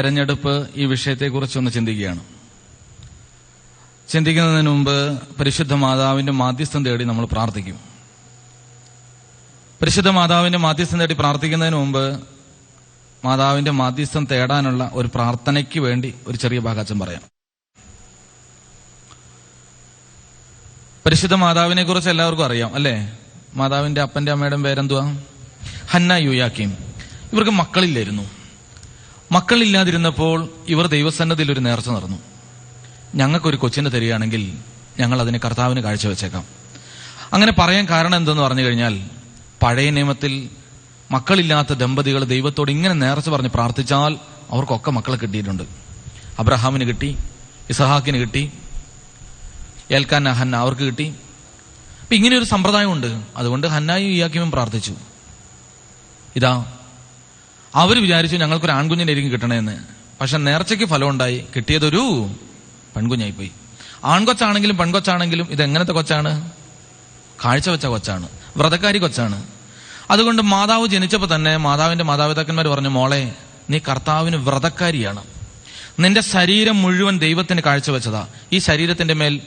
തെരഞ്ഞെടുപ്പ് ഈ വിഷയത്തെക്കുറിച്ച് ഒന്ന് ചിന്തിക്കുകയാണ്. ചിന്തിക്കുന്നതിന് മുമ്പ് പരിശുദ്ധ മാതാവിന്റെ മാധ്യസ്ഥം തേടി നമ്മൾ പ്രാർത്ഥിക്കും. പരിശുദ്ധ മാതാവിന്റെ മാധ്യസ്ഥം തേടി പ്രാർത്ഥിക്കുന്നതിന് മുമ്പ് മാതാവിന്റെ മാധ്യസ്ഥം തേടാനുള്ള ഒരു പ്രാർത്ഥനയ്ക്ക് വേണ്ടി ഒരു ചെറിയ ഭാഗാച്ചം പറയാം. പരിശുദ്ധ മാതാവിനെ കുറിച്ച് എല്ലാവർക്കും അറിയാം അല്ലേ? മാതാവിന്റെ അപ്പന്റെ അമ്മയുടെ പേരെന്തുവാ? Hannah Joachim. ഇവർക്ക് മക്കളില്ലായിരുന്നു. മക്കളില്ലാതിരുന്നപ്പോൾ ഇവർ ദൈവസന്നതിൽ ഒരു നേർച്ച നടന്നു. ഞങ്ങൾക്കൊരു കൊച്ചിനെ തരികയാണെങ്കിൽ ഞങ്ങൾ അതിനെ കർത്താവിന് കാഴ്ചവെച്ചേക്കാം. അങ്ങനെ പറയാൻ കാരണം എന്തെന്ന് പറഞ്ഞു കഴിഞ്ഞാൽ പഴയ നിയമത്തിൽ മക്കളില്ലാത്ത ദമ്പതികൾ ദൈവത്തോട് ഇങ്ങനെ നേർച്ച പറഞ്ഞ് പ്രാർത്ഥിച്ചാൽ അവർക്കൊക്കെ മക്കളെ കിട്ടിയിട്ടുണ്ട്. അബ്രഹാമിന് കിട്ടി ഇസഹാക്കിന് കിട്ടി ഏൽക്കാൻ ഹന്ന അവർക്ക് കിട്ടി. അപ്പൊ ഇങ്ങനെ ഒരു സമ്പ്രദായമുണ്ട്. അതുകൊണ്ട് ഹന്നായും ഇയാക്കിയും പ്രാർത്ഥിച്ചു. ഇതാ അവർ വിചാരിച്ചു ഞങ്ങൾക്കൊരു ആൺകുഞ്ഞിനായിരിക്കും കിട്ടണേന്ന്. പക്ഷെ നേർച്ചയ്ക്ക് ഫലം ഉണ്ടായി കിട്ടിയതൊരു പെൺകുഞ്ഞായി പോയി ആൺകൊച്ചാണെങ്കിലും പെൺകൊച്ചാണെങ്കിലും ഇത് എങ്ങനത്തെ കൊച്ചാണ് കാഴ്ചവെച്ച കൊച്ചാണ്. വ്രതക്കാരി കൊച്ചാണ്. അതുകൊണ്ട് മാതാവ് ജനിച്ചപ്പോൾ തന്നെ മാതാവിന്റെ മാതാപിതാക്കന്മാർ പറഞ്ഞു മോളെ നീ കർത്താവിന് വ്രതക്കാരിയാണ്. നിന്റെ ശരീരം മുഴുവൻ ദൈവത്തിന് കാഴ്ചവെച്ചതാ ഈ ശരീരത്തിന്റെ മേൽ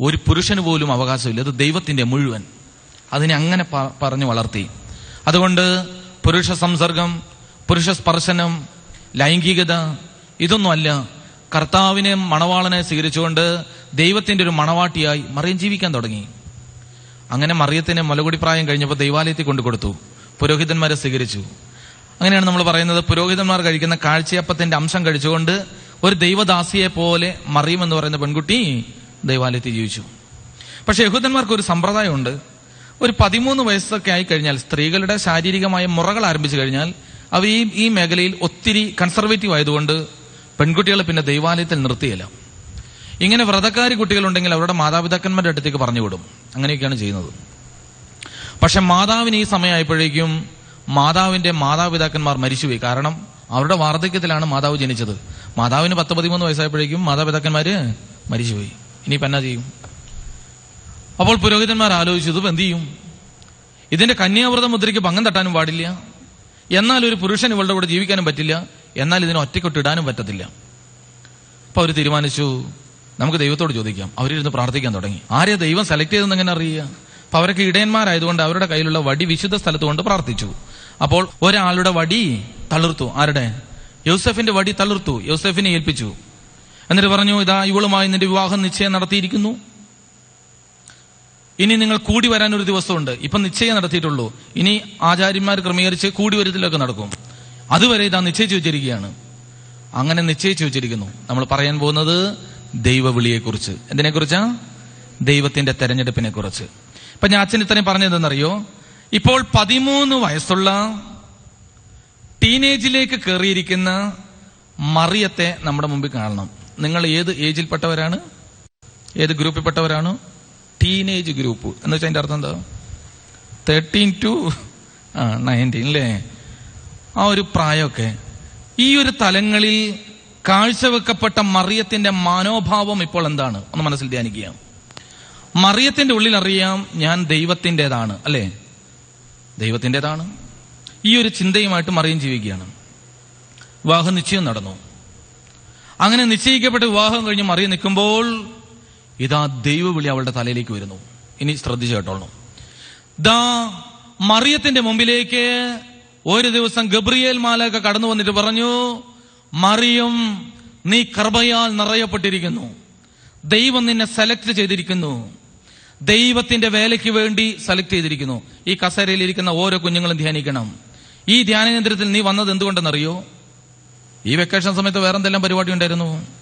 ഒരു പുരുഷന് പോലും അവകാശമില്ല. അത് ദൈവത്തിന്റെ മുഴുവൻ. അതിനെ അങ്ങനെ പറഞ്ഞു വളർത്തി. അതുകൊണ്ട് പുരുഷ സംസർഗം പുരുഷ സ്പർശനം ലൈംഗികത ഇതൊന്നുമല്ല. കർത്താവിനെ മണവാളനെ സ്വീകരിച്ചുകൊണ്ട് ദൈവത്തിന്റെ ഒരു മണവാട്ടിയായി മറിയം ജീവിക്കാൻ തുടങ്ങി. അങ്ങനെ മറിയത്തിന് മുലകുടി പ്രായം കഴിഞ്ഞപ്പോൾ ദൈവാലയത്തിൽ കൊണ്ടു കൊടുത്തു. പുരോഹിതന്മാരെ സ്വീകരിച്ചു. അങ്ങനെയാണ് നമ്മൾ പറയുന്നത്. പുരോഹിതന്മാർ കഴിക്കുന്ന കാഴ്ചയപ്പത്തിന്റെ അംശം കഴിച്ചുകൊണ്ട് ഒരു ദൈവദാസിയെ പോലെ മറിയം എന്ന് പറയുന്ന പെൺകുട്ടി ദൈവാലയത്തിൽ ജീവിച്ചു. പക്ഷെ യഹൂദന്മാർക്ക് ഒരു സമ്പ്രദായമുണ്ട്. ഒരു പതിമൂന്ന് വയസ്സൊക്കെ ആയി കഴിഞ്ഞാൽ സ്ത്രീകളുടെ ശാരീരികമായ മുറകൾ ആരംഭിച്ചു കഴിഞ്ഞാൽ അവർ ഈ ഈ മേഖലയിൽ ഒത്തിരി കൺസർവേറ്റീവ് ആയതുകൊണ്ട് പെൺകുട്ടികളെ പിന്നെ ദൈവാലയത്തിൽ നിർത്തിയില്ല. ഇങ്ങനെ വ്രതക്കാരി കുട്ടികളുണ്ടെങ്കിൽ അവരുടെ മാതാപിതാക്കന്മാരുടെ അടുത്തേക്ക് പറഞ്ഞു വിടും. അങ്ങനെയൊക്കെയാണ് ചെയ്യുന്നത്. പക്ഷെ മാതാവിന് ഈ സമയമായപ്പോഴേക്കും മാതാവിന്റെ മാതാപിതാക്കന്മാർ മരിച്ചുപോയി. കാരണം അവരുടെ വാർദ്ധക്യത്തിലാണ് മാതാവ് ജനിച്ചത്. മാതാവിന് പത്ത് പതിമൂന്ന് വയസ്സായപ്പോഴേക്കും മാതാപിതാക്കന്മാര് മരിച്ചുപോയി. ഇനിയിപ്പോ എന്നാ ചെയ്യും? അപ്പോൾ പുരോഹിതന്മാർ ആലോചിച്ചു ഇത് എന്ത് ചെയ്യും? ഇതിന്റെ കന്യാവ്രത മുദ്രയ്ക്ക് ഭംഗം തട്ടാനും പാടില്ല. എന്നാൽ ഒരു പുരുഷൻ ഇവളുടെ കൂടെ ജീവിക്കാനും പറ്റില്ല. എന്നാൽ ഇതിനെ ഒറ്റക്കൊട്ടിടാനും പറ്റത്തില്ല. അപ്പൊ അവർ തീരുമാനിച്ചു നമുക്ക് ദൈവത്തോട് ചോദിക്കാം. അവരിരുന്ന് പ്രാർത്ഥിക്കാൻ തുടങ്ങി. ആരെ ദൈവം സെലക്ട് ചെയ്തെന്ന് എങ്ങനെ അറിയുക? അപ്പൊ അവരൊക്കെ ഇടയന്മാരായതുകൊണ്ട് അവരുടെ കയ്യിലുള്ള വടി വിശുദ്ധ സ്ഥലത്ത് കൊണ്ട് പ്രാർത്ഥിച്ചു. അപ്പോൾ ഒരാളുടെ വടി തളിർത്തു. ആരുടെ? യൂസഫിന്റെ വടി തളിർത്തു. യൂസഫിനെ ഏൽപ്പിച്ചു. എന്നിട്ട് പറഞ്ഞു ഇതാ ഇവളുമായി നിന്റെ വിവാഹം നിശ്ചയം നടത്തിയിരിക്കുന്നു. ഇനി നിങ്ങൾ കൂടി വരാൻ ഒരു ദിവസമുണ്ട്. ഇപ്പൊ നിശ്ചയം നടത്തിയിട്ടുള്ളൂ. ഇനി ആചാര്യന്മാർ ക്രമീകരിച്ച് കൂടി വരുത്തിലൊക്കെ നടക്കും. അതുവരെ ഇതാ നിശ്ചയിച്ചു വെച്ചിരിക്കുകയാണ്. അങ്ങനെ നിശ്ചയിച്ചു വെച്ചിരിക്കുന്നു. നമ്മൾ പറയാൻ പോകുന്നത് ദൈവവിളിയെക്കുറിച്ച്. എന്തിനെക്കുറിച്ചാ? ദൈവത്തിന്റെ തെരഞ്ഞെടുപ്പിനെ കുറിച്ച് ഇപ്പൊ ഞാൻ അച്ഛൻ ഇത്രയും പറഞ്ഞതെന്നറിയോ? ഇപ്പോൾ പതിമൂന്ന് വയസ്സുള്ള ടീനേജിലേക്ക് കയറിയിരിക്കുന്ന മറിയത്തെ നമ്മുടെ മുമ്പിൽ കാണണം. നിങ്ങൾ ഏത് ഏജിൽപ്പെട്ടവരാണ്? ഏത് ഗ്രൂപ്പിൽപ്പെട്ടവരാണ്? ടീനേജ് ഗ്രൂപ്പ് എന്ന് വെച്ചാൽ അതിന്റെ അർത്ഥം എന്താ? തേർട്ടീൻ ടു നയന്റീൻ അല്ലേ ആ ഒരു പ്രായമൊക്കെ. ഈ ഒരു തലങ്ങളിൽ കാഴ്ചവെക്കപ്പെട്ട മറിയത്തിന്റെ മനോഭാവം ഇപ്പോൾ എന്താണ്? ഒന്ന് മനസ്സിൽ ധ്യാനിക്കുക. മറിയത്തിന്റെ ഉള്ളിൽ അറിയാം ഞാൻ ദൈവത്തിന്റെതാണ് അല്ലേ? ദൈവത്തിന്റെതാണ് ഈ ഒരു ചിന്തയുമായിട്ട് മറിയം ജീവിക്കുകയാണ്. വിവാഹ നിശ്ചയം നടന്നു. അങ്ങനെ നിശ്ചയിക്കപ്പെട്ട് വിവാഹം കഴിഞ്ഞ് മറിയം നിൽക്കുമ്പോൾ ഇതാ ദൈവവിളി അവളുടെ തലയിലേക്ക് വരുന്നു. ഇനി ശ്രദ്ധിച്ചു കേട്ടോളണം. ദാ മറിയത്തിന്റെ മുമ്പിലേക്ക് ഒരു ദിവസം ഗബ്രിയേൽ മാലൊക്കെ കടന്നു വന്നിട്ട് പറഞ്ഞു മറിയം നീ കൃപയാൽ നിറയപ്പെട്ടിരിക്കുന്നു. ദൈവം നിന്നെ സെലക്ട് ചെയ്തിരിക്കുന്നു. ദൈവത്തിന്റെ വേലയ്ക്ക് വേണ്ടി സെലക്ട് ചെയ്തിരിക്കുന്നു. ഈ കസേരയിൽ ഇരിക്കുന്ന ഓരോ കുഞ്ഞുങ്ങളും ധ്യാനിക്കണം. ഈ ധ്യാനകേന്ദ്രത്തിൽ നീ വന്നത് എന്തുകൊണ്ടെന്നറിയോ? ഈ വെക്കേഷൻ സമയത്ത് വേറെന്തെല്ലാം പരിപാടി ഉണ്ടായിരുന്നു?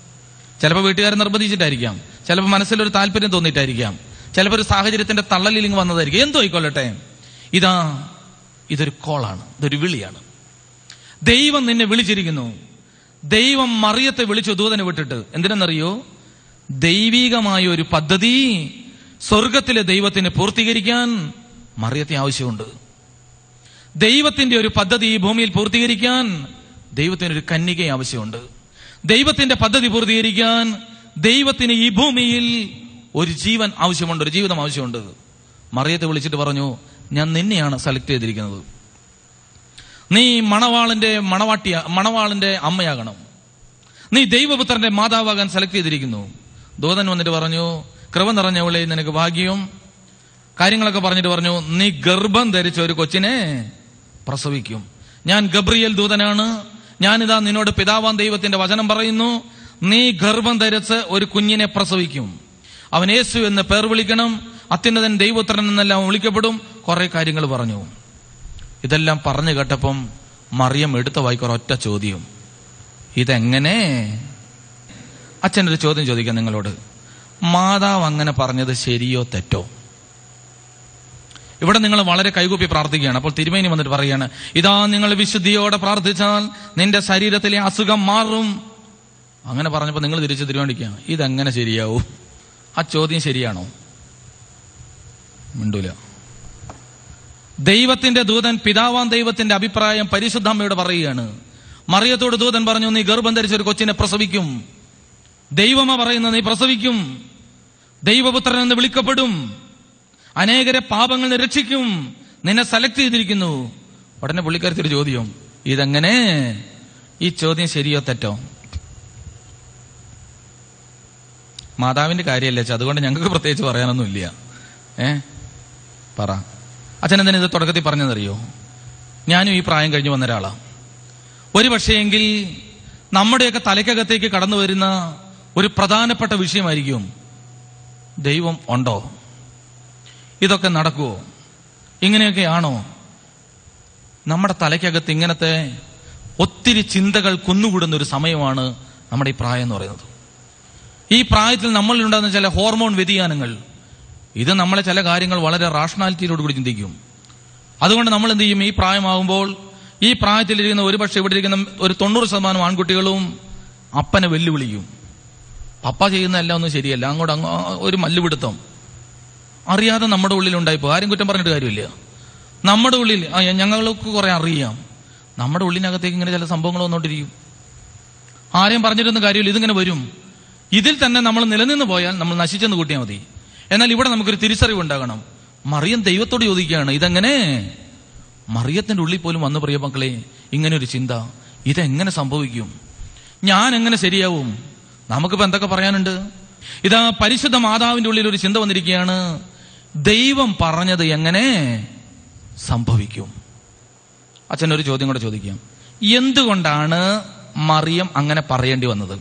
ചിലപ്പോൾ വീട്ടുകാരെ നിർബന്ധിച്ചിട്ടായിരിക്കാം. ചിലപ്പോൾ മനസ്സിലൊരു താല്പര്യം തോന്നിയിട്ടായിരിക്കാം. ചിലപ്പോൾ ഒരു സാഹചര്യത്തിന്റെ തള്ളലിൽ ഇങ്ങ് വന്നതായിരിക്കും. എന്തോ ആയിക്കൊള്ളട്ടെ? ഇതാ ഇതൊരു കോളാണ്. ഇതൊരു വിളിയാണ്. ദൈവം നിന്നെ വിളിച്ചിരിക്കുന്നു. ദൈവം മറിയത്തെ വിളിച്ചു ദൂതനെ വിട്ടിട്ട്. എന്തിനെന്നറിയോ? ദൈവീകമായ ഒരു പദ്ധതി സ്വർഗത്തിലെ ദൈവത്തിന് പൂർത്തീകരിക്കാൻ മറിയത്തെ ആവശ്യമുണ്ട്. ദൈവത്തിന്റെ ഒരു പദ്ധതി ഈ ഭൂമിയിൽ പൂർത്തീകരിക്കാൻ ദൈവത്തിന് ഒരു കന്യകയെ ആവശ്യമുണ്ട്. ദൈവത്തിന്റെ പദ്ധതി പൂർത്തീകരിക്കാൻ ദൈവത്തിന് ഈ ഭൂമിയിൽ ഒരു ജീവൻ ആവശ്യമുണ്ട് ഒരു ജീവിതം ആവശ്യമുണ്ട്. മറിയത്തെ വിളിച്ചിട്ട് പറഞ്ഞു ഞാൻ നിന്നെയാണ് സെലക്ട് ചെയ്തിരിക്കുന്നത്. നീ മണവാളിന്റെ മണവാട്ടിയ മണവാളിന്റെ അമ്മയാകണം. നീ ദൈവപുത്രന്റെ മാതാവാകാൻ സെലക്ട് ചെയ്തിരിക്കുന്നു. ദൂതൻ വന്നിട്ട് പറഞ്ഞു കൃപ നിറഞ്ഞവളെ നിനക്ക് ഭാഗ്യം. കാര്യങ്ങളൊക്കെ പറഞ്ഞിട്ട് പറഞ്ഞു നീ ഗർഭം ധരിച്ച ഒരു കൊച്ചിനെ പ്രസവിക്കും. ഞാൻ ഗബ്രിയൽ ദൂതനാണ്. ഞാനിതാ നിന്നോട് പിതാവാൻ ദൈവത്തിന്റെ വചനം പറയുന്നു നീ ഗർഭം ധരിച്ച് ഒരു കുഞ്ഞിനെ പ്രസവിക്കും. അവൻ യേശു എന്ന് പേർ വിളിക്കണം. അത്യുന്നതൻ ദൈവപുത്രൻ എന്നെല്ലാം വിളിക്കപ്പെടും. കുറെ കാര്യങ്ങൾ പറഞ്ഞു. ഇതെല്ലാം പറഞ്ഞു കേട്ടപ്പം മറിയം എടുത്ത വായിക്കൊരു ഒറ്റ ചോദ്യം. ഇതെങ്ങനെ? അച്ഛനൊരു ചോദ്യം ചോദിക്കാം നിങ്ങളോട്. മാതാവ് അങ്ങനെ പറഞ്ഞത് ശരിയോ തെറ്റോ? ഇവിടെ നിങ്ങൾ വളരെ കൈകൂപ്പി പ്രാർത്ഥിക്കുകയാണ്. അപ്പോൾ തിരുമേനി വന്നിട്ട് പറയുകയാണ് ഇതാ നിങ്ങൾ വിശുദ്ധിയോടെ പ്രാർത്ഥിച്ചാൽ നിന്റെ ശരീരത്തിലെ അസുഖം മാറും. അങ്ങനെ പറഞ്ഞപ്പോൾ നിങ്ങൾ തിരിച്ച് തിരുവണ്ടിക്കുക ഇതെങ്ങനെ ശരിയാവും? ആ ചോദ്യം ശരിയാണോ? മിണ്ടൂല. ദൈവത്തിന്റെ ദൂതൻ പിതാവാൻ ദൈവത്തിന്റെ അഭിപ്രായം പരിശുദ്ധമ്മയോട് പറയുകയാണ് മറിയത്തോട് ദൂതൻ പറഞ്ഞു നീ ഗർഭം ധരിച്ച ഒരു കൊച്ചിനെ പ്രസവിക്കും. ദൈവമ പറയുന്നത് നീ പ്രസവിക്കും. ദൈവപുത്രൻ എന്ന് വിളിക്കപ്പെടും. അനേകരെ പാപങ്ങൾ രക്ഷിക്കും നിന്നെ സെലക്ട് ചെയ്തിരിക്കുന്നു. ഉടനെ പുള്ളിക്കാരത്തി ഒരു ചോദ്യം. ഇതെങ്ങനെ? ഈ ചോദ്യം ശരിയോ തെറ്റോ? മാതാവിന്റെ കാര്യമല്ലേ അതുകൊണ്ട് ഞങ്ങൾക്ക് പ്രത്യേകിച്ച് പറയാനൊന്നുമില്ല. ഏ? പറ. അച്ഛൻ എന്തിനാ ഇത് തുടക്കത്തിൽ പറഞ്ഞതറിയോ ഞാനും ഈ പ്രായം കഴിഞ്ഞ് വന്ന ഒരാളാണ് ഒരു പക്ഷേയെങ്കിൽ നമ്മുടെയൊക്കെ തലയ്ക്കകത്തേക്ക് കടന്നു വരുന്ന ഒരു പ്രധാനപ്പെട്ട വിഷയമായിരിക്കും ദൈവം ഉണ്ടോ? ഇതൊക്കെ നടക്കുമോ ഇങ്ങനെയൊക്കെയാണോ? നമ്മുടെ തലയ്ക്കകത്ത് ഇങ്ങനത്തെ ഒത്തിരി ചിന്തകൾ കുന്നുകൂടുന്ന ഒരു സമയമാണ് നമ്മുടെ ഈ പ്രായം എന്ന് പറയുന്നത്. ഈ പ്രായത്തിൽ നമ്മളിലുണ്ടാകുന്ന ചില ഹോർമോൺ വ്യതിയാനങ്ങൾ ഇത് നമ്മളെ ചില കാര്യങ്ങൾ വളരെ റാഷണാലിറ്റിയിലോട് കൂടി ചിന്തിക്കും. അതുകൊണ്ട് നമ്മൾ എന്ത് ചെയ്യും? ഈ പ്രായമാകുമ്പോൾ ഈ പ്രായത്തിലിരിക്കുന്ന ഒരുപക്ഷെ ഇവിടെ ഇരിക്കുന്ന ഒരു തൊണ്ണൂറ് ശതമാനം ആൺകുട്ടികളും അപ്പനെ വെല്ലുവിളിക്കും. പപ്പ ചെയ്യുന്നതല്ല ഒന്നും ശരിയല്ല. അങ്ങോട്ട് അങ്ങോ ഒരു മല്ലുപിടുത്തം. അറിയാതെ നമ്മുടെ ഉള്ളിൽ ഉണ്ടായിപ്പോ ആരും കുറ്റം പറഞ്ഞിട്ട് കാര്യമില്ല. നമ്മുടെ ഉള്ളിൽ ഞങ്ങൾക്ക് കുറെ അറിയാം. നമ്മുടെ ഉള്ളിനകത്തേക്ക് ഇങ്ങനെ ചില സംഭവങ്ങൾ വന്നോണ്ടിരിക്കും. ആരെയും പറഞ്ഞിട്ടൊന്നും കാര്യമില്ല. ഇതിങ്ങനെ വരും. ഇതിൽ തന്നെ നമ്മൾ നിലനിന്ന് പോയാൽ നമ്മൾ നശിച്ചെന്ന് കൂട്ടിയാൽ മതി. എന്നാൽ ഇവിടെ നമുക്കൊരു തിരിച്ചറിവ് ഉണ്ടാകണം. മറിയം ദൈവത്തോട് ചോദിക്കുകയാണ് ഇതെങ്ങനെ? മറിയത്തിന്റെ ഉള്ളിൽ പോലും വന്നു പ്രിയ മക്കളെ ഇങ്ങനെ ഒരു ചിന്ത. ഇതെങ്ങനെ സംഭവിക്കും? ഞാൻ എങ്ങനെ ശരിയാവും? നമുക്കിപ്പോ എന്തൊക്കെ പറയാനുണ്ട്? ഇതാ പരിശുദ്ധ മാതാവിന്റെ ഉള്ളിൽ ഒരു ചിന്ത വന്നിരിക്കുകയാണ്. ദൈവം പറഞ്ഞത് എങ്ങനെ സംഭവിക്കും? അച്ഛൻ ഒരു ചോദ്യം കൂടെ ചോദിക്കാം. എന്തുകൊണ്ടാണ് മറിയം അങ്ങനെ പറയേണ്ടി വന്നത്?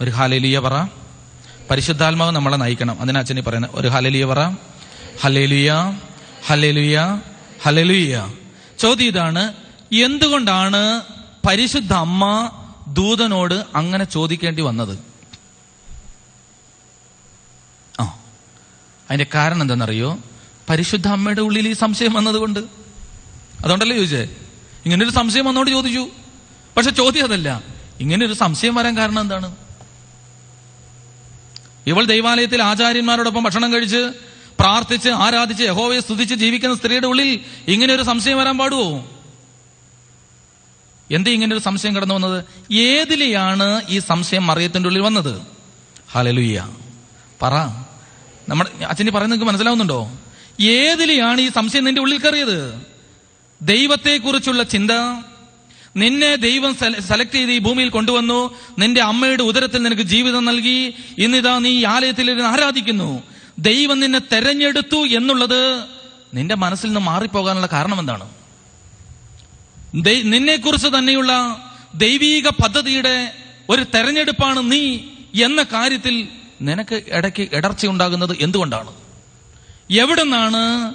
ഒരു ഹാലേലിയ പറ. പരിശുദ്ധാത്മാവ് നമ്മളെ നയിക്കണം. അതിനാ അച്ഛനീ പറയുന്നത്. ഒരു ഹലലിയ പറ. ഹലേലിയ ഹലേലിയ ഹലലിയ ചോദ്യം ഇതാണ്. എന്തുകൊണ്ടാണ് പരിശുദ്ധ അമ്മ ദൂതനോട് അങ്ങനെ ചോദിക്കേണ്ടി വന്നത്? അതിന്റെ കാരണം എന്താണെന്നറിയോ? പരിശുദ്ധ അമ്മയുടെ ഉള്ളിൽ ഈ സംശയം വന്നതുകൊണ്ട്. അതുകൊണ്ടല്ലേ ചോദിച്ചേ? ഇങ്ങനൊരു സംശയം വന്നോട് ചോദിച്ചു. പക്ഷെ ചോദ്യം അതല്ല. ഇങ്ങനെ ഒരു സംശയം വരാൻ കാരണം എന്താണ്? ഇവൾ ദൈവാലയത്തിൽ ആചാര്യന്മാരോടൊപ്പം ഭക്ഷണം കഴിച്ച് പ്രാർത്ഥിച്ച് ആരാധിച്ച് യഹോവയെ സ്തുതിച്ച് ജീവിക്കുന്ന സ്ത്രീയുടെ ഉള്ളിൽ ഇങ്ങനെ ഒരു സംശയം വരാൻ പാടുവോ? എന്തേ ഇങ്ങനെ ഒരു സംശയം കടന്നു വന്നത്? ഏതിലെയാണ് ഈ സംശയം മറിയത്തിന്റെ ഉള്ളിൽ വന്നത്? ഹലലുയ്യ പറ. നമ്മുടെ അച്ഛനി പറയുന്നത് നിങ്ങൾക്ക് മനസ്സിലാവുന്നുണ്ടോ? ഏതിലെയാണ് ഈ സംശയം നിന്റെ ഉള്ളിൽ കയറിയത്? ദൈവത്തെക്കുറിച്ചുള്ള ചിന്ത. നിന്നെ ദൈവം സെലക്ട് ചെയ്ത് ഈ ഭൂമിയിൽ കൊണ്ടുവന്നു. നിന്റെ അമ്മയുടെ ഉദരത്തിൽ നിനക്ക് ജീവിതം നൽകി. ഇന്നിതാ നീ ഈ ആലയത്തിൽ ആരാധിക്കുന്നു. ദൈവം നിന്നെ തെരഞ്ഞെടുത്തു എന്നുള്ളത് നിന്റെ മനസ്സിൽ നിന്ന് മാറിപ്പോകാനുള്ള കാരണം എന്താണ് നിന്നെക്കുറിച്ച് തന്നെയുള്ള ദൈവീക പദ്ധതിയുടെ ഒരു തെരഞ്ഞെടുപ്പാണ് നീ എന്ന കാര്യത്തിൽ നിനക്ക് ഇടയ്ക്ക് ഇടർച്ച ഉണ്ടാകുന്നത് എന്തുകൊണ്ടാണ്? എവിടെ നിന്നാണ്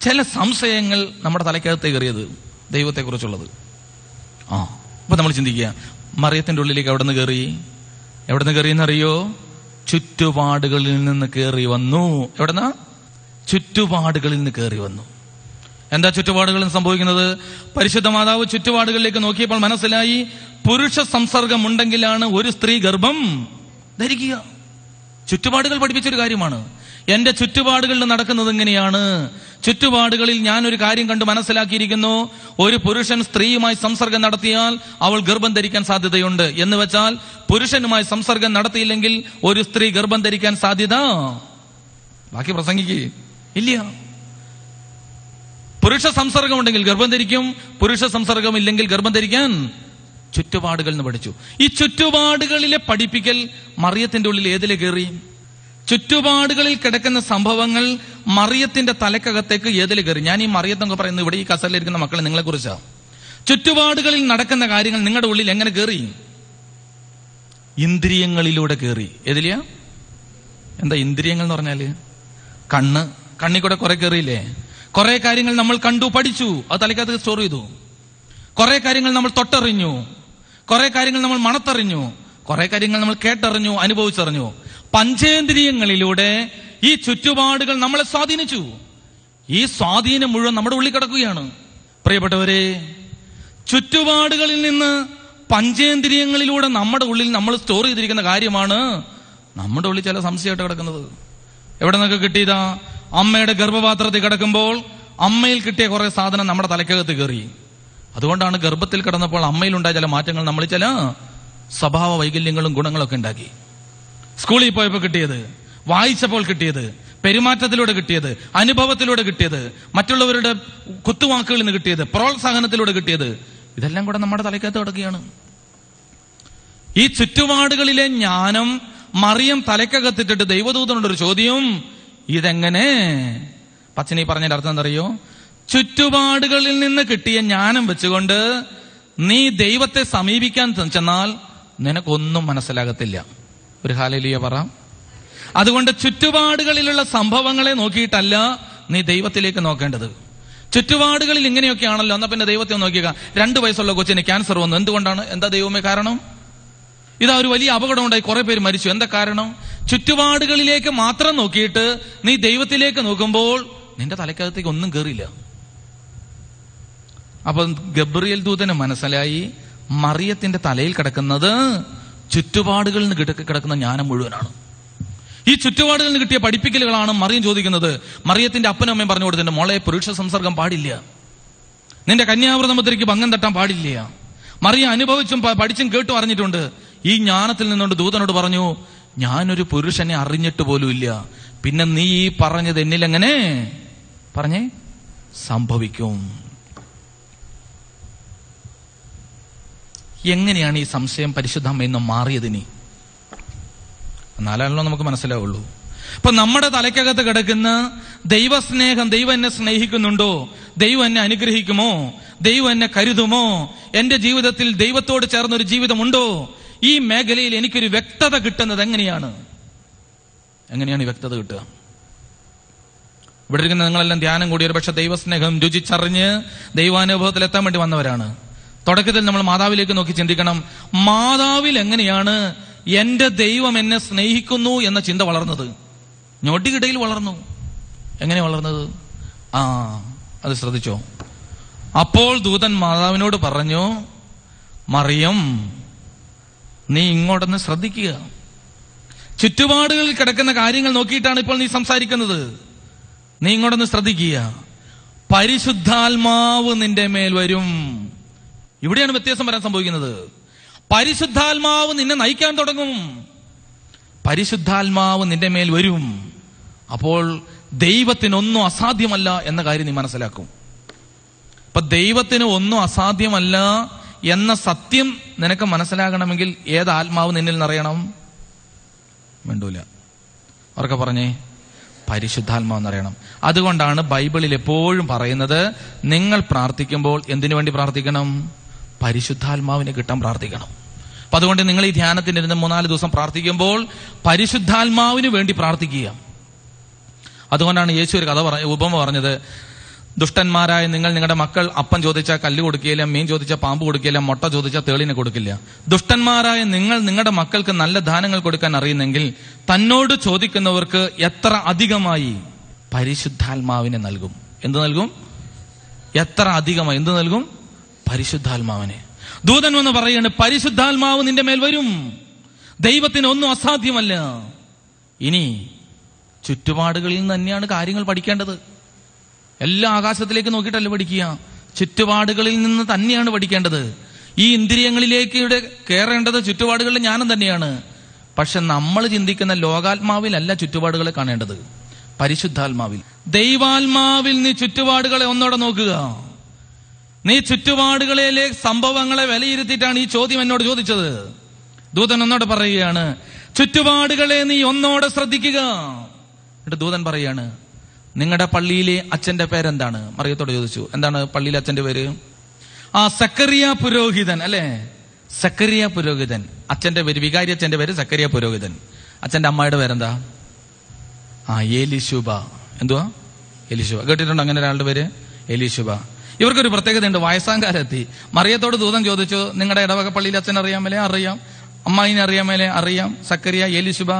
ചില സംശയങ്ങൾ നമ്മുടെ തലക്കകത്ത് കയറിയത് ദൈവത്തെക്കുറിച്ചുള്ളത്? ആ അപ്പൊ നമ്മൾ ചിന്തിക്കുക മറിയത്തിന്റെ ഉള്ളിലേക്ക് എവിടെ നിന്ന് കയറി? എവിടെ നിന്ന് കയറിയെന്നറിയോ? ചുറ്റുപാടുകളിൽ നിന്ന് കയറി വന്നു. എവിടെന്നാ? ചുറ്റുപാടുകളിൽ നിന്ന് കയറി വന്നു. എന്താ ചുറ്റുപാടുകളിൽ സംഭവിക്കുന്നത്? പരിശുദ്ധ മാതാവ് ചുറ്റുപാടുകളിലേക്ക് നോക്കിയപ്പോൾ മനസ്സിലായി പുരുഷ സംസർഗം ഉണ്ടെങ്കിലാണ് ഒരു സ്ത്രീ ഗർഭം ധരിക്കുക. ചുറ്റുപാടുകൾ പഠിപ്പിച്ചൊരു കാര്യമാണ്. എന്റെ ചുറ്റുപാടുകളിൽ നടക്കുന്നത് എങ്ങനെയാണ്? ചുറ്റുപാടുകളിൽ ഞാൻ ഒരു കാര്യം കണ്ട് മനസ്സിലാക്കിയിരിക്കുന്നു. ഒരു പുരുഷൻ സ്ത്രീയുമായി സംസർഗം നടത്തിയാൽ അവൾ ഗർഭം ധരിക്കാൻ സാധ്യതയുണ്ട്. എന്ന് വെച്ചാൽ പുരുഷനുമായി സംസർഗം നടത്തിയില്ലെങ്കിൽ ഒരു സ്ത്രീ ഗർഭം ധരിക്കാൻ സാധ്യത? ബാക്കി പ്രസംഗിക്ക്. ഇല്ല. പുരുഷ സംസർഗം ഉണ്ടെങ്കിൽ ഗർഭം ധരിക്കും പുരുഷ സംസർഗം ഇല്ലെങ്കിൽ ഗർഭം ധരിക്കാൻ ചുറ്റുപാടുകൾ എന്ന് പഠിച്ചു. ഈ ചുറ്റുപാടുകളിലെ പഠിപ്പിക്കൽ മറിയത്തിന്റെ ഉള്ളിൽ ഏതിലെ കയറി? ചുറ്റുപാടുകളിൽ കിടക്കുന്ന സംഭവങ്ങൾ മറിയത്തിന്റെ തലക്കകത്തേക്ക് ഏതിലെ കയറി? ഞാൻ ഈ മറിയത്തൊക്കെ പറയുന്നത് ഇവിടെ ഈ കസലിലിരിക്കുന്ന മക്കളെ നിങ്ങളെ കുറിച്ചാണ് ചുറ്റുപാടുകളിൽ നടക്കുന്ന കാര്യങ്ങൾ നിങ്ങളുടെ ഉള്ളിൽ എങ്ങനെ കയറി? ഇന്ദ്രിയങ്ങളിലൂടെ കയറി. ഏതിലെയാ? എന്താ ഇന്ദ്രിയങ്ങൾ എന്ന് പറഞ്ഞാൽ? കണ്ണ്. കണ്ണിൽ കൂടെ കുറെ കയറിയില്ലേ? കുറെ കാര്യങ്ങൾ നമ്മൾ കണ്ടു പഠിച്ചു. അത് തലക്കകത്ത് സ്റ്റോർ ചെയ്തു. കുറെ കാര്യങ്ങൾ നമ്മൾ തൊട്ടറിഞ്ഞു. കുറെ കാര്യങ്ങൾ നമ്മൾ മണത്തറിഞ്ഞു. കുറെ കാര്യങ്ങൾ നമ്മൾ കേട്ടറിഞ്ഞു അനുഭവിച്ചറിഞ്ഞു. പഞ്ചേന്ദ്രിയങ്ങളിലൂടെ ഈ ചുറ്റുപാടുകൾ നമ്മളെ സ്വാധീനിച്ചു. ഈ സ്വാധീനം മുഴുവൻ നമ്മുടെ ഉള്ളിൽ കിടക്കുകയാണ്. പ്രിയപ്പെട്ടവരെ ചുറ്റുപാടുകളിൽ നിന്ന് പഞ്ചേന്ദ്രിയങ്ങളിലൂടെ നമ്മുടെ ഉള്ളിൽ നമ്മൾ സ്റ്റോർ ചെയ്തിരിക്കുന്ന കാര്യമാണ് നമ്മുടെ ഉള്ളിൽ ചില സംശയമായിട്ട് കിടക്കുന്നത്. എവിടെ നിന്നൊക്കെ കിട്ടിയതാ? അമ്മയുടെ ഗർഭപാത്രത്തിൽ കിടക്കുമ്പോൾ അമ്മയിൽ കിട്ടിയ കുറെ സാധനം നമ്മുടെ തലക്കകത്ത് കയറി. അതുകൊണ്ടാണ് ഗർഭത്തിൽ കിടന്നപ്പോൾ അമ്മയിലുണ്ടായ ചില മാറ്റങ്ങൾ നമ്മൾ ചില സ്വഭാവ വൈകല്യങ്ങളും ഗുണങ്ങളൊക്കെ ഉണ്ടാക്കി. സ്കൂളിൽ പോയപ്പോൾ കിട്ടിയത് വായിച്ചപ്പോൾ കിട്ടിയത് പെരുമാറ്റത്തിലൂടെ കിട്ടിയത് അനുഭവത്തിലൂടെ കിട്ടിയത് മറ്റുള്ളവരുടെ കുത്തുവാക്കുകളിൽ നിന്ന് കിട്ടിയത് പ്രോത്സാഹനത്തിലൂടെ കിട്ടിയത് ഇതെല്ലാം കൂടെ നമ്മുടെ തലയ്ക്കകത്ത് കിടക്കുകയാണ്. ഈ ചുറ്റുപാടുകളിലെ ജ്ഞാനം മറിയം തലക്കകത്തിട്ടിട്ട് ദൈവദൂതനോടൊരു ചോദ്യം ഇതെങ്ങനെ? പച്ചനി പറഞ്ഞതിന്റെ അർത്ഥം എന്തറിയോ? ചുറ്റുപാടുകളിൽ നിന്ന് കിട്ടിയ ജ്ഞാനം വെച്ചുകൊണ്ട് നീ ദൈവത്തെ സമീപിക്കാൻ ചെന്നാൽ നിനക്കൊന്നും മനസ്സിലാകത്തില്ല. ഒരു ഹാലലിയ പറ. അതുകൊണ്ട് ചുറ്റുപാടുകളിലുള്ള സംഭവങ്ങളെ നോക്കിയിട്ടല്ല നീ ദൈവത്തിലേക്ക് നോക്കേണ്ടത്. ചുറ്റുപാടുകളിൽ ഇങ്ങനെയൊക്കെയാണല്ലോ എന്നാ പിന്നെ ദൈവത്തെ നോക്കിയേക്കാം. രണ്ട് വയസ്സുള്ള കൊച്ചിന് ക്യാൻസർ വന്നു. എന്തുകൊണ്ടാണ്? എന്താ ദൈവമേ കാരണം? ഇതാ ഒരു വലിയ അപകടം ഉണ്ടായി കുറെ പേര് മരിച്ചു. എന്താ കാരണം? ചുറ്റുപാടുകളിലേക്ക് മാത്രം നോക്കിയിട്ട് നീ ദൈവത്തിലേക്ക് നോക്കുമ്പോൾ നിന്റെ തലക്കകത്തേക്ക് ഒന്നും കയറിയില്ല അപ്പൊ ഗബ്രിയൽ ദൂതന് മനസ്സിലായി മറിയത്തിന്റെ തലയിൽ കിടക്കുന്നത് ചുറ്റുപാടുകളിൽ നിന്ന് കിടക്ക് കിടക്കുന്ന ജ്ഞാനം മുഴുവനാണ്. ഈ ചുറ്റുപാടുകളിൽ നിന്ന് കിട്ടിയ പഠിപ്പിക്കലുകളാണ് മറിയം ചോദിക്കുന്നത്. മറിയത്തിന്റെ അപ്പനും അമ്മയും പറഞ്ഞു കൊടുത്തിട്ടുണ്ട് മോളെ പുരുഷ സംസർഗം പാടില്ല. നിന്റെ കന്യാവൃതമുദ്രയ്ക്ക് ഭംഗം തട്ടാൻ പാടില്ല. മറിയ അനുഭവിച്ചും പഠിച്ചും കേട്ടും അറിഞ്ഞിട്ടുണ്ട്. ഈ ജ്ഞാനത്തിൽ നിന്നുകൊണ്ട് ദൂതനോട് പറഞ്ഞു ഞാനൊരു പുരുഷനെ അറിഞ്ഞിട്ട് പോലും ഇല്ല. പിന്നെ നീ ഈ പറഞ്ഞത് എന്നിലെങ്ങനെ? പറഞ്ഞേ സംഭവിക്കും. എങ്ങനെയാണ് ഈ സംശയം പരിശുദ്ധമ്മയിൽ നിന്ന് മാറിയതിനി? എന്നാലല്ലോ നമുക്ക് മനസ്സിലാവുള്ളൂ. ഇപ്പൊ നമ്മുടെ തലയ്ക്കകത്ത് കിടക്കുന്ന ദൈവസ്നേഹം ദൈവം എന്നെ സ്നേഹിക്കുന്നുണ്ടോ? ദൈവം എന്നെ അനുഗ്രഹിക്കുമോ? ദൈവം എന്നെ കരുതുമോ? എന്റെ ജീവിതത്തിൽ ദൈവത്തോട് ചേർന്നൊരു ജീവിതമുണ്ടോ? ഈ മേഖലയിൽ എനിക്കൊരു വ്യക്തത കിട്ടുന്നത് എങ്ങനെയാണ്? എങ്ങനെയാണ് ഈ വ്യക്തത കിട്ടുക? ഇവിടെ ഇരിക്കുന്ന നിങ്ങളെല്ലാം ധ്യാനം കൂടി ഒരു പക്ഷെ ദൈവസ്നേഹം രുചിച്ചറിഞ്ഞ് ദൈവാനുഭവത്തിൽ എത്താൻ വേണ്ടി വന്നവരാണ്. തുടക്കത്തിൽ നമ്മൾ മാതാവിലേക്ക് നോക്കി ചിന്തിക്കണം മാതാവിൽ എങ്ങനെയാണ് എന്റെ ദൈവം എന്നെ സ്നേഹിക്കുന്നു എന്ന ചിന്ത വളർന്നത്? ഞൊടികിടയിൽ വളർന്നു. എങ്ങനെ വളർന്നത്? ആ അത് ശ്രദ്ധിച്ചോ. അപ്പോൾ ദൂതൻ മാതാവിനോട് പറഞ്ഞു മറിയം നീ ഇങ്ങോട്ടൊന്ന് ശ്രദ്ധിക്കുക. ചുറ്റുപാടുകളിൽ കിടക്കുന്ന കാര്യങ്ങൾ നോക്കിയിട്ടാണ് ഇപ്പോൾ നീ സംസാരിക്കുന്നത്. നീ ഇങ്ങോട്ടൊന്ന് ശ്രദ്ധിക്കുക. പരിശുദ്ധാത്മാവ് നിന്റെ മേൽ വരും. ഇവിടെയാണ് വ്യത്യാസം വരാൻ സംഭവിക്കുന്നത്. പരിശുദ്ധാത്മാവ് നിന്നെ നയിക്കാൻ തുടങ്ങും. പരിശുദ്ധാത്മാവ് നിന്റെ മേൽ വരും. അപ്പോൾ ദൈവത്തിനൊന്നും അസാധ്യമല്ല എന്ന കാര്യം നീ മനസ്സിലാക്കും. അപ്പൊ ദൈവത്തിന് ഒന്നും അസാധ്യമല്ല എന്ന സത്യം നിനക്ക് മനസ്സിലാകണമെങ്കിൽ ഏത് ആത്മാവ് നിന്നിൽ നിന്നറിയണം വേണ്ടൂല അവർക്ക് പറഞ്ഞേ. പരിശുദ്ധാത്മാവ് എന്നറിയണം അതുകൊണ്ടാണ് ബൈബിളിൽ എപ്പോഴും പറയുന്നത് നിങ്ങൾ പ്രാർത്ഥിക്കുമ്പോൾ എന്തിനു വേണ്ടി പ്രാർത്ഥിക്കണം? പരിശുദ്ധാത്മാവിനെ കിട്ടാൻ പ്രാർത്ഥിക്കണം. അപ്പൊ അതുകൊണ്ട് നിങ്ങൾ ഈ ധ്യാനത്തിന്റെ ഇരുന്ന് മൂന്നാൽ ദിവസം പ്രാർത്ഥിക്കുമ്പോൾ പരിശുദ്ധാത്മാവിന് വേണ്ടി പ്രാർത്ഥിക്കുക. അതുകൊണ്ടാണ് യേശു ഒരു കഥ പറഞ്ഞ ഉപമ പറഞ്ഞത്. ദുഷ്ടന്മാരായ നിങ്ങൾ നിങ്ങളുടെ മക്കൾ അപ്പം ചോദിച്ചാൽ കല്ല് കൊടുക്കുകയില്ല മീൻ ചോദിച്ചാൽ പാമ്പ് കൊടുക്കില്ല മുട്ട ചോദിച്ചാൽ തേളിനെ കൊടുക്കില്ല. ദുഷ്ടന്മാരായ നിങ്ങൾ നിങ്ങളുടെ മക്കൾക്ക് നല്ല ദാനങ്ങൾ കൊടുക്കാൻ അറിയുന്നെങ്കിൽ തന്നോട് ചോദിക്കുന്നവർക്ക് എത്ര അധികമായി പരിശുദ്ധാത്മാവിനെ നൽകും? എന്ത് നൽകും? എത്ര അധികമായി? എന്ത് നൽകും? പരിശുദ്ധാത്മാവിനെ. ദൂതൻ വന്ന് പറയാണ് പരിശുദ്ധാത്മാവ് നിന്റെ മേൽ വരും. ദൈവത്തിന് ഒന്നും അസാധ്യമല്ല. ഇനി ചുറ്റുപാടുകളിൽ നിന്ന് തന്നെയാണ് കാര്യങ്ങൾ പഠിക്കേണ്ടത്. എല്ലാ ആകാശത്തിലേക്ക് നോക്കിയിട്ടല്ല പഠിക്കുക. ചുറ്റുപാടുകളിൽ നിന്ന് തന്നെയാണ് പഠിക്കേണ്ടത്. ഈ ഇന്ദ്രിയങ്ങളിലേക്ക് ഇവിടെ കയറേണ്ടത് ചുറ്റുപാടുകളുടെ ജ്ഞാനം തന്നെയാണ്. പക്ഷെ നമ്മൾ ചിന്തിക്കുന്ന ലോകാത്മാവിലല്ല ചുറ്റുപാടുകളെ കാണേണ്ടത്. പരിശുദ്ധാത്മാവിൽ. ദൈവാത്മാവിൽ നീ ചുറ്റുപാടുകളെ ഒന്നോടെ നോക്കുക. നീ ചുറ്റുപാടുകളിലെ സംഭവങ്ങളെ വിലയിരുത്തിയിട്ടാണ് ഈ ചോദ്യം എന്നോട് ചോദിച്ചത്. ദൂതൻ ഒന്നോട് പറയുകയാണ് ചുറ്റുപാടുകളെ നീ ഒന്നോടെ ശ്രദ്ധിക്കുക. എന്നിട്ട് ദൂതൻ പറയാണ് നിങ്ങളുടെ പള്ളിയിലെ അച്ഛന്റെ പേരെന്താണ്? മറിയത്തോട് ചോദിച്ചു എന്താണ് പള്ളിയിലെ അച്ഛന്റെ പേര്? ആ സക്കറിയ പുരോഹിതൻ അല്ലേ? സക്കറിയ പുരോഹിതൻ. അച്ഛന്റെ പേര് വികാരി അച്ഛന്റെ പേര് സക്കറിയ പുരോഹിതൻ. അച്ഛന്റെ അമ്മയുടെ പേരെന്താ? ആ എലിശുബ. എന്തുവാ? എലിശുബ. കേട്ടിട്ടുണ്ടോ അങ്ങനെ ഒരാളുടെ പേര്? എലിശുബ. ഇവർക്കൊരു പ്രത്യേകതയുണ്ട്. വയസ്സാം കാലത്തി മറിയത്തോട് ദൂതം ചോദിച്ചു നിങ്ങളുടെ ഇടവക പള്ളിയിൽ അച്ഛൻ അറിയാമല്ലേ? അറിയാം. അമ്മായിനെ അറിയാമല്ലേ? അറിയാം. സക്കരിയ എലിശുബ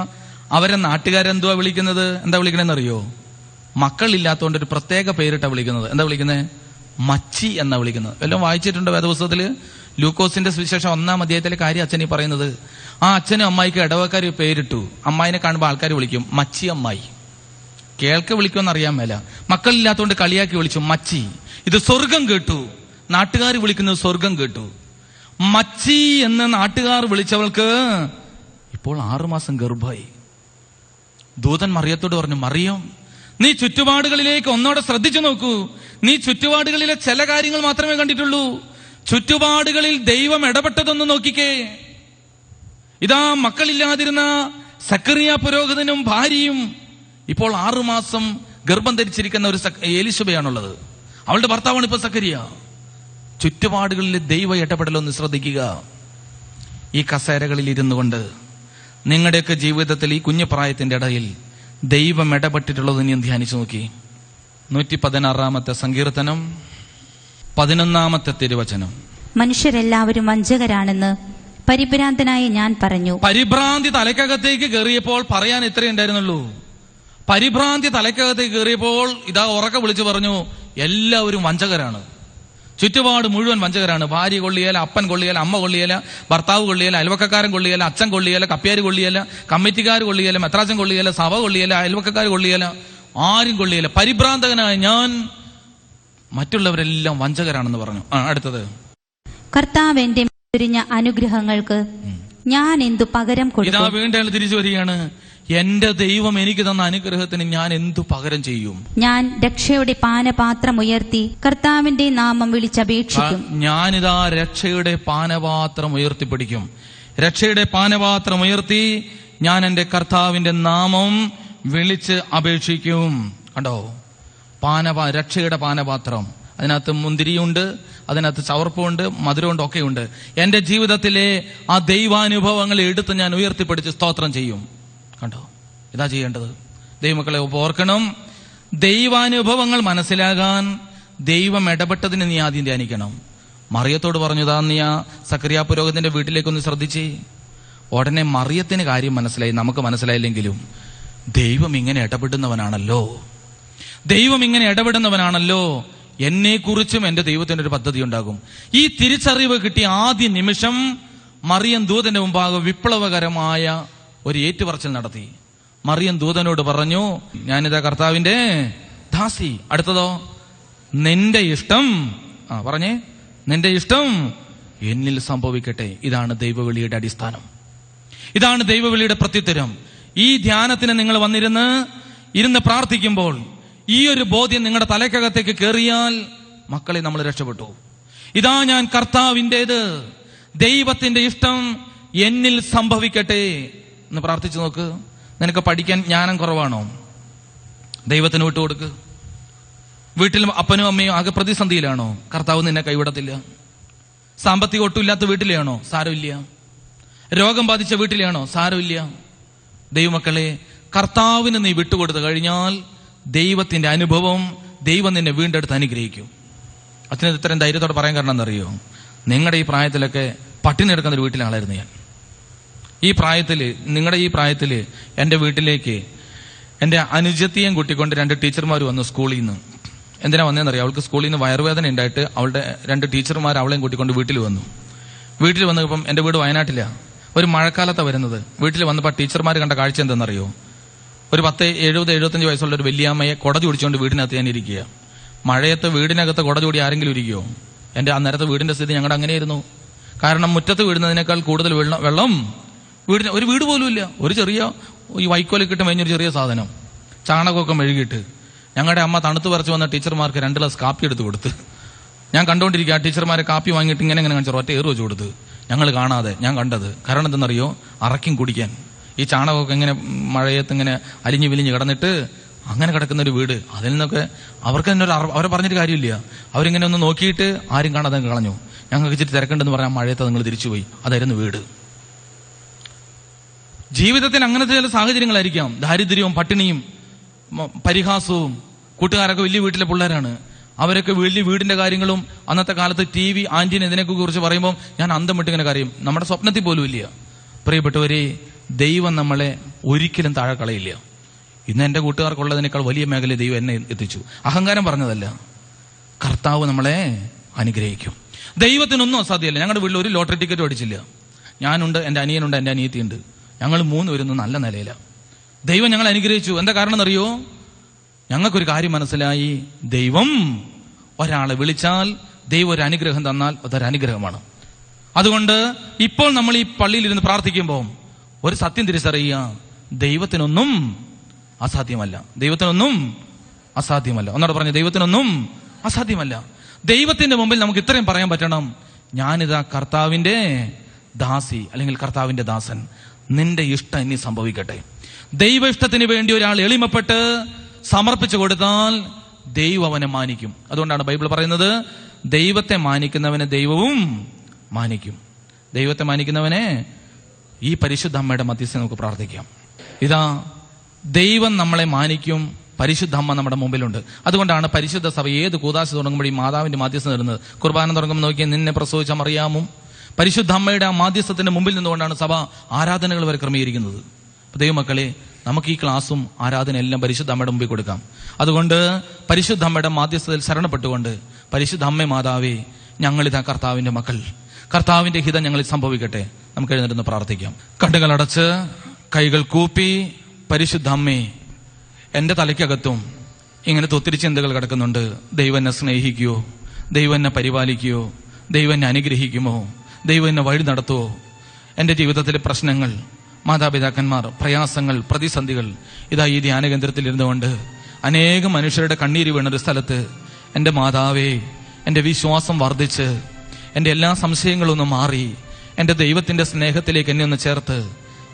അവരെ നാട്ടുകാരെന്തുവാ വിളിക്കുന്നത്? എന്താ വിളിക്കണെന്ന് അറിയോ മക്കളില്ലാത്തതുകൊണ്ട് ഒരു പ്രത്യേക പേരിട്ടാ വിളിക്കുന്നത്. എന്താ വിളിക്കുന്നത് മച്ചി എന്നാ വിളിക്കുന്നത്. എല്ലാം വായിച്ചിട്ടുണ്ട് വേദപുസ്തകത്തിൽ? ലൂക്കോസിന്റെ സുവിശേഷം ഒന്നാം അധ്യായത്തിലെ കാര്യം ഈ പറയുന്നത്. ആ അച്ഛനും അമ്മായിക്ക് ഇടവക്കാർ പേരിട്ടു. അമ്മായിനെ കാണുമ്പോൾ ആൾക്കാർ വിളിക്കും മച്ചി അമ്മായി. കേൾക്ക വിളിക്കുമെന്ന് അറിയാൻ മേല. മക്കളില്ലാത്തതുകൊണ്ട് കളിയാക്കി വിളിച്ചു മച്ചി. ഇത് സ്വർഗം കേട്ടു. നാട്ടുകാർ വിളിക്കുന്നത് സ്വർഗം കേട്ടു. മച്ചി എന്ന് നാട്ടുകാർ വിളിച്ചവൾക്ക് ഇപ്പോൾ ആറുമാസം ഗർഭമായി. ദൂതൻ മറിയത്തോട് പറഞ്ഞു മറിയം നീ ചുറ്റുപാടുകളിലേക്ക് ഒന്നോടെ ശ്രദ്ധിച്ചു നോക്കൂ. നീ ചുറ്റുപാടുകളിലെ ചില കാര്യങ്ങൾ മാത്രമേ കണ്ടിട്ടുള്ളൂ. ചുറ്റുപാടുകളിൽ ദൈവം ഇടപെട്ടതൊന്ന് നോക്കിക്കേ. ഇതാ മക്കളില്ലാതിരുന്ന സക്കറിയ പുരോഹിതനും ഭാര്യയും ഇപ്പോൾ ആറുമാസം ഗർഭം ധരിച്ചിരിക്കുന്ന ഒരു എലിശബയാണുള്ളത് അവളുടെ ഭർത്താവാണ് ഇപ്പൊ സക്കരിയ. ചുറ്റുപാടുകളിൽ ദൈവ ഇടപെടലൊന്ന് ശ്രദ്ധിക്കുക. ഈ കസേരകളിൽ ഇരുന്നു കൊണ്ട് നിങ്ങളുടെയൊക്കെ ജീവിതത്തിൽ ഈ കുഞ്ഞു പ്രായത്തിന്റെ ഇടയിൽ ദൈവം ഇടപെട്ടിട്ടുള്ളത് ഇനിയും ധ്യാനിച്ചു നോക്കി. നൂറ്റി പതിനാറാമത്തെ സങ്കീർത്തനം പതിനൊന്നാമത്തെ തിരുവചനം. മനുഷ്യരെല്ലാവരും വഞ്ചകരാണെന്ന് പരിഭ്രാന്തനായ ഞാൻ പറഞ്ഞു. പരിഭ്രാന്തി തലക്കകത്തേക്ക് കയറിയപ്പോൾ പറയാൻ ഇത്രയേ ഉണ്ടായിരുന്നുള്ളൂ. പരിഭ്രാന്തി തലക്കകത്തേക്ക് കയറിയപ്പോൾ ഇതാ ഉറക്കെ വിളിച്ചു പറഞ്ഞു എല്ലാവരും വഞ്ചകരാണ്. ചുറ്റുപാട് മുഴുവൻ വഞ്ചകരാണ്. ഭാര്യ കൊള്ളിയല്ല അപ്പൻ കൊള്ളിയല്ല അമ്മ കൊള്ളിയല്ല ഭർത്താവ് കൊള്ളിയല്ല അയൽവക്കക്കാരൻ കൊള്ളിയല്ല അച്ഛൻ കൊള്ളിയല്ല കപ്പ്യാർ കൊള്ളിയല്ല കമ്മിറ്റിക്കാർ കൊള്ളിയല്ല മെത്രാച്ചൻ കൊള്ളിയല്ല സഭ കൊള്ളിയല്ല അയൽവക്കക്കാർ കൊള്ളിയല്ല ആരും കൊള്ളിയല്ല പരിഭ്രാന്തകനായ ഞാൻ മറ്റുള്ളവരെല്ലാം വഞ്ചകരാണെന്ന് പറഞ്ഞു. അടുത്തത്. കർത്താവ് എന്റെ അനുഗ്രഹങ്ങൾക്ക് ഞാൻ എന്തു പകരം ഇതാ കൊടുക്കും? വീണ്ടും അയാൾ തിരിച്ചു വരികയാണ്. എന്റെ ദൈവം എനിക്ക് തന്ന അനുഗ്രഹത്തിന് ഞാൻ എന്തു പകരം ചെയ്യും? ഞാൻ രക്ഷയുടെ പാനപാത്രം ഉയർത്തി കർത്താവിന്റെ നാമം വിളിച്ചപേക്ഷിക്കും. ഞാനിതാ രക്ഷയുടെ പാനപാത്രം ഉയർത്തിപ്പിടിക്കും. രക്ഷയുടെ പാനപാത്രം ഉയർത്തി ഞാൻ എന്റെ കർത്താവിന്റെ നാമം വിളിച്ച് അപേക്ഷിക്കും. കണ്ടോ? പാനപാ രക്ഷയുടെ പാനപാത്രം. അതിനകത്ത് മുന്തിരിയുണ്ട് അതിനകത്ത് ചവർപ്പുണ്ട് മധുരമുണ്ട് ഒക്കെയുണ്ട്. എന്റെ ജീവിതത്തിലെ ആ ദൈവാനുഭവങ്ങളെ എടുത്ത് ഞാൻ ഉയർത്തിപ്പിടിച്ച് സ്തോത്രം ചെയ്യും. കണ്ടോ? ഇതാ ചെയ്യേണ്ടത്. ദൈവമക്കളെ ഓർക്കണം. ദൈവാനുഭവങ്ങൾ മനസ്സിലാകാൻ ദൈവം ഇടപെട്ടതിന് നീ ആദ്യം ധ്യാനിക്കണം. മറിയത്തോട് പറഞ്ഞു താ നീ ആ സക്രിയ പുരോഹിതന്റെ വീട്ടിലേക്കൊന്ന് ശ്രദ്ധിച്ചേ. ഉടനെ മറിയത്തിന് കാര്യം മനസ്സിലായി നമുക്ക് മനസ്സിലായില്ലെങ്കിലും ദൈവം ഇങ്ങനെ ഇടപെടുന്നവനാണല്ലോ. ദൈവം ഇങ്ങനെ ഇടപെടുന്നവനാണല്ലോ. എന്നെക്കുറിച്ചും എന്റെ ദൈവത്തിന് ഒരു പദ്ധതി ഉണ്ടാകും. ഈ തിരിച്ചറിവ് കിട്ടിയ ആദ്യ നിമിഷം മറിയം ദൂതന്റെ മുമ്പാകെ വിപ്ലവകരമായ ഒരു ഏറ്റുപറച്ചിൽ നടത്തി. മറിയം ദൂതനോട് പറഞ്ഞു ഞാനിതാ കർത്താവിന്റെ ദാസി. അടുത്തതോ? നിന്റെ ഇഷ്ടം. ആ പറഞ്ഞേ. നിന്റെ ഇഷ്ടം എന്നിൽ സംഭവിക്കട്ടെ. ഇതാണ് ദൈവവിളിയുടെ അടിസ്ഥാനം. ഇതാണ് ദൈവവിളിയുടെ പ്രത്യുത്തരം. ഈ ധ്യാനത്തിന് നിങ്ങൾ വന്നിരുന്ന് ഇരുന്ന് പ്രാർത്ഥിക്കുമ്പോൾ ഈ ഒരു ബോധ്യം നിങ്ങളുടെ തലക്കകത്തേക്ക് കയറിയാൽ മക്കളെ നമ്മൾ രക്ഷപ്പെട്ടു. ഇതാ ഞാൻ കർത്താവിന്റെത്. ദൈവത്തിന്റെ ഇഷ്ടം എന്നിൽ സംഭവിക്കട്ടെ. എന്ന് പ്രാർത്ഥിച്ചു നോക്ക്. നിനക്ക് പഠിക്കാൻ ജ്ഞാനം കുറവാണോ? ദൈവത്തിന് വിട്ടുകൊടുക്ക് വീട്ടിൽ അപ്പനും അമ്മയും ആകെ പ്രതിസന്ധിയിലാണോ? കർത്താവ് നിന്നെ കൈവിടത്തില്ല. സാമ്പത്തികം ഒട്ടുമില്ലാത്ത വീട്ടിലെയാണോ? സാരമില്ല. രോഗം ബാധിച്ച വീട്ടിലെയാണോ? സാരമില്ല. ദൈവമക്കളെ കർത്താവിന് നീ വിട്ടുകൊടുത്തു കഴിഞ്ഞാൽ ദൈവത്തിന്റെ അനുഭവം ദൈവം നിന്നെ വീണ്ടെടുത്ത് അനുഗ്രഹിക്കും. അച്ഛനെ ധൈര്യത്തോടെ പറയാൻ കാരണം എന്നറിയോ നിങ്ങളുടെ ഈ പ്രായത്തിലൊക്കെ പട്ടിണി എടുക്കുന്ന ഒരു വീട്ടിലാളായിരുന്നു ഞാൻ. ഈ പ്രായത്തിൽ നിങ്ങളുടെ ഈ പ്രായത്തിൽ എന്റെ വീട്ടിലേക്ക് എന്റെ അനുജത്തിയും കൂട്ടിക്കൊണ്ട് രണ്ട് ടീച്ചർമാർ വന്നു സ്കൂളിൽ നിന്ന് എന്തിനാ വന്നതെന്നറിയാം അവൾക്ക് സ്കൂളിൽ നിന്ന് വയറുവേദന ഉണ്ടായിട്ട് അവളുടെ രണ്ട് ടീച്ചർമാർ അവളെയും കൂട്ടിക്കൊണ്ട് വീട്ടിൽ വന്നു. വീട്ടിൽ വന്നപ്പം എന്റെ വീട് വയനാട്ടിലാണ് ഒരു മഴക്കാലത്താണ് വരുന്നത്. വീട്ടിൽ വന്നപ്പോൾ ടീച്ചർമാർ കണ്ട കാഴ്ച എന്തെന്നറിയോ? ഒരു പത്ത് എഴുപത് എഴുപത്തഞ്ച് വയസ്സുള്ള ഒരു വലിയമ്മയെ കുട ചൂടിച്ചുകൊണ്ട് വീടിനകത്ത് ഞാൻ ഇരിക്കുക. മഴയത്ത് വീടിനകത്ത് കുട ചൂടി ആരെങ്കിലും ഇരിക്കുമോ എന്റെ അന്നേരത്തെ വീടിന്റെ സ്ഥിതി ഞങ്ങളുടെ അങ്ങനെയായിരുന്നു. കാരണം മുറ്റത്ത് വീടുന്നതിനേക്കാൾ കൂടുതൽ വെള്ളം വീടിന് ഒരു വീട് പോലും ഇല്ല. ഒരു ചെറിയ ഈ വൈക്കോലൊക്കെ ഇട്ട് മേഞ്ഞൊരു ചെറിയ സാധനം. ചാണകമൊക്കെ മെഴുകിയിട്ട്. ഞങ്ങളുടെ അമ്മ തണുത്ത് പറിച്ചു വന്ന ടീച്ചർമാർക്ക് രണ്ട് ഗ്ലാസ് കാപ്പി എടുത്ത് കൊടുത്ത്. ഞാൻ കണ്ടുകൊണ്ടിരിക്കുക ആ ടീച്ചർമാരെ കാപ്പി വാങ്ങിയിട്ട് ഇങ്ങനെ ഇങ്ങനെ കാണിച്ചു ഒറ്റ ഏറ് വെച്ച് കൊടുത്ത്. ഞങ്ങൾ കാണാതെ ഞാൻ കണ്ടത്. കാരണം എന്തെന്നറിയോ? അറക്കും കുടിക്കാൻ. ഈ ചാണകമൊക്കെ ഇങ്ങനെ മഴയത്ത് ഇങ്ങനെ അലിഞ്ഞു വിലിഞ്ഞ് കിടന്നിട്ട് അങ്ങനെ കിടക്കുന്ന ഒരു വീട്. അതിൽ നിന്നൊക്കെ അവർക്ക് തന്നെ ഒരു അവരെ പറഞ്ഞിട്ട് കാര്യമില്ല. അവരിങ്ങനെ ഒന്ന് നോക്കിയിട്ട് ആരും കാണാതെ കളഞ്ഞു. ഞങ്ങൾക്ക് ഇച്ചിരി തിരക്കുണ്ടെന്ന് പറഞ്ഞാൽ മഴയത്ത് നിങ്ങൾ തിരിച്ചുപോയി. അതായിരുന്നു വീട്. ജീവിതത്തിൽ അങ്ങനത്തെ ചില സാഹചര്യങ്ങളായിരിക്കാം. ദാരിദ്ര്യവും പട്ടിണിയും പരിഹാസവും. കൂട്ടുകാരൊക്കെ വലിയ വീട്ടിലെ പിള്ളേരാണ്. അവരൊക്കെ വലിയ വീടിന്റെ കാര്യങ്ങളും അന്നത്തെ കാലത്ത് ടി വി ആന്റീൻ ഇതിനെയൊക്കെ കുറിച്ച് പറയുമ്പോൾ ഞാൻ അന്തം വിട്ടിങ്ങനെ കാര്യം. നമ്മുടെ സ്വപ്നത്തിൽ പോലും ഇല്ല. പ്രിയപ്പെട്ടവരെ ദൈവം നമ്മളെ ഒരിക്കലും താഴെ കളയില്ല ഇന്ന് എന്റെ കൂട്ടുകാർക്കുള്ളതിനേക്കാൾ വലിയ മേഖല ദൈവം എന്നെ എത്തിച്ചു. അഹങ്കാരം പറഞ്ഞതല്ല. കർത്താവ് നമ്മളെ അനുഗ്രഹിക്കും. ദൈവത്തിനൊന്നും അസാധ്യമല്ല ഞങ്ങളുടെ വീട്ടിൽ ഒരു ലോട്ടറി ടിക്കറ്റ് അടിച്ചില്ല ഞാനുണ്ട് എന്റെ അനിയനുണ്ട് എന്റെ അനിയത്തിയുണ്ട്. ഞങ്ങൾ മൂന്ന് വരുന്നു നല്ല നിലയിലാണ് ദൈവം ഞങ്ങൾ അനുഗ്രഹിച്ചു. എന്താ കാരണം എന്നറിയോ? ഞങ്ങൾക്കൊരു കാര്യം മനസ്സിലായി. ദൈവം ഒരാളെ വിളിച്ചാൽ ദൈവം ഒരു അനുഗ്രഹം തന്നാൽ അതൊരു അനുഗ്രഹമാണ്. അതുകൊണ്ട് ഇപ്പോൾ നമ്മൾ ഈ പള്ളിയിൽ ഇരുന്ന് പ്രാർത്ഥിക്കുമ്പോൾ ഒരു സത്യം തിരിച്ചറിയുക. ദൈവത്തിനൊന്നും അസാധ്യമല്ല. ദൈവത്തിനൊന്നും അസാധ്യമല്ല. ഒന്നോട് പറഞ്ഞു ദൈവത്തിനൊന്നും അസാധ്യമല്ല. ദൈവത്തിന്റെ മുമ്പിൽ നമുക്ക് ഇത്രയും പറയാൻ പറ്റണം. ഞാനിതാ കർത്താവിന്റെ ദാസി അല്ലെങ്കിൽ കർത്താവിന്റെ ദാസൻ. നിന്റെ ഇഷ്ടം ഇനി സംഭവിക്കട്ടെ. ദൈവ ഇഷ്ടത്തിന് വേണ്ടി ഒരാൾ എളിമപ്പെട്ട് സമർപ്പിച്ചു കൊടുത്താൽ ദൈവം അവനെ മാനിക്കും. അതുകൊണ്ടാണ് ബൈബിൾ പറയുന്നത് ദൈവത്തെ മാനിക്കുന്നവനെ ദൈവവും മാനിക്കും. ദൈവത്തെ മാനിക്കുന്നവനെ ഈ പരിശുദ്ധ അമ്മയുടെ മധ്യസ്ഥ നമുക്ക് പ്രാർത്ഥിക്കാം. ഇതാ ദൈവം നമ്മളെ മാനിക്കും പരിശുദ്ധ അമ്മ നമ്മുടെ മുമ്പിലുണ്ട്. അതുകൊണ്ടാണ് പരിശുദ്ധ സഭ ഏത് കൂതാശ തുടങ്ങുമ്പോഴും മാതാവിന്റെ മാധ്യസ്ഥം തരുന്നത് കുർബാന തുടങ്ങുമ്പോൾ നോക്കിയാൽ നിന്നെ പ്രസവിച്ച മറിയാമും പരിശുദ്ധ അമ്മയുടെ ആ മാധ്യസ്ഥത്തിന്റെ മുമ്പിൽ നിന്നുകൊണ്ടാണ് സഭ ആരാധനകൾ വരെ ക്രമീകരിക്കുന്നത്. ദൈവമക്കളെ നമുക്ക് ഈ ക്ലാസ്സും ആരാധന എല്ലാം പരിശുദ്ധ അമ്മയുടെ മുമ്പിൽ കൊടുക്കാം. അതുകൊണ്ട് പരിശുദ്ധ അമ്മയുടെ മാധ്യസ്ഥതയിൽ ശരണപ്പെട്ടുകൊണ്ട് പരിശുദ്ധ അമ്മ മാതാവേ ഞങ്ങളിതാ കർത്താവിന്റെ മക്കൾ. കർത്താവിന്റെ ഹിതം ഞങ്ങളിൽ സംഭവിക്കട്ടെ. നമുക്ക് എഴുന്നേറ്റ് പ്രാർത്ഥിക്കാം. കണ്ണുകൾ അടച്ച് കൈകൾ കൂപ്പി പരിശുദ്ധ അമ്മേ എന്റെ തലയ്ക്കകത്തും ഇങ്ങനത്തെ ഒത്തിരി ചിന്തകൾ കിടക്കുന്നുണ്ട്. ദൈവനെ എന്നെ ദൈവനെ ദൈവം ദൈവനെ അനുഗ്രഹിക്കുമോ? ദൈവം എന്നെ വഴി നടത്തുമോ എന്റെ ജീവിതത്തിലെ പ്രശ്നങ്ങൾ മാതാപിതാക്കന്മാർ പ്രയാസങ്ങൾ പ്രതിസന്ധികൾ ഇതാ ഈ ധ്യാന കേന്ദ്രത്തിൽ ഇരുന്നുകൊണ്ട് അനേകം മനുഷ്യരുടെ കണ്ണീര് വീണൊരു സ്ഥലത്ത് എന്റെ മാതാവേ എന്റെ വിശ്വാസം വർദ്ധിച്ച് എന്റെ എല്ലാ സംശയങ്ങളും ഒന്ന് മാറി എന്റെ ദൈവത്തിന്റെ സ്നേഹത്തിലേക്ക് എന്നെ ഒന്ന് ചേർത്ത്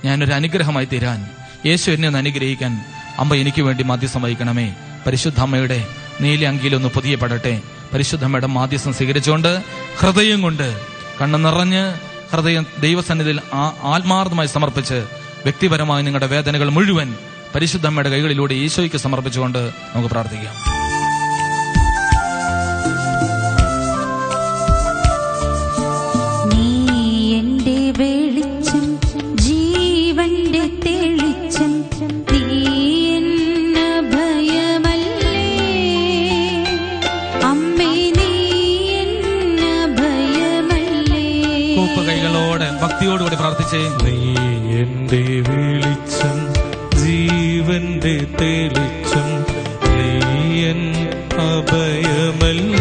ഞാനൊരു അനുഗ്രഹമായി തീരാൻ യേശു എന്നെ ഒന്ന് അനുഗ്രഹിക്കാൻ അമ്മ എനിക്ക് വേണ്ടി മാധ്യസ്ഥം വഹിക്കണമേ. പരിശുദ്ധ അമ്മയുടെ നീല അങ്കിയിലൊന്ന് പൊതിയപ്പെടട്ടെ. പരിശുദ്ധ അമ്മയുടെ മാധ്യസ്ഥം സ്വീകരിച്ചുകൊണ്ട് ഹൃദയം കൊണ്ട് കണ്ണു നിറഞ്ഞ് ഹൃദയം ദൈവസന്നിധിയിൽ ആത്മാർത്ഥമായി സമർപ്പിച്ച് വ്യക്തിപരമായി നിങ്ങളുടെ വേദനകൾ മുഴുവൻ പരിശുദ്ധമ്മയുടെ കൈകളിലൂടെ ഈശോയ്ക്ക് സമർപ്പിച്ചുകൊണ്ട് നമുക്ക് പ്രാർത്ഥിക്കാം. പ്രാർത്ഥിച്ചേ നീ എന്റെ വെളിച്ചം ജീവന്റെ തെളിച്ചം നീ എൻ അഭയമല്ലേ.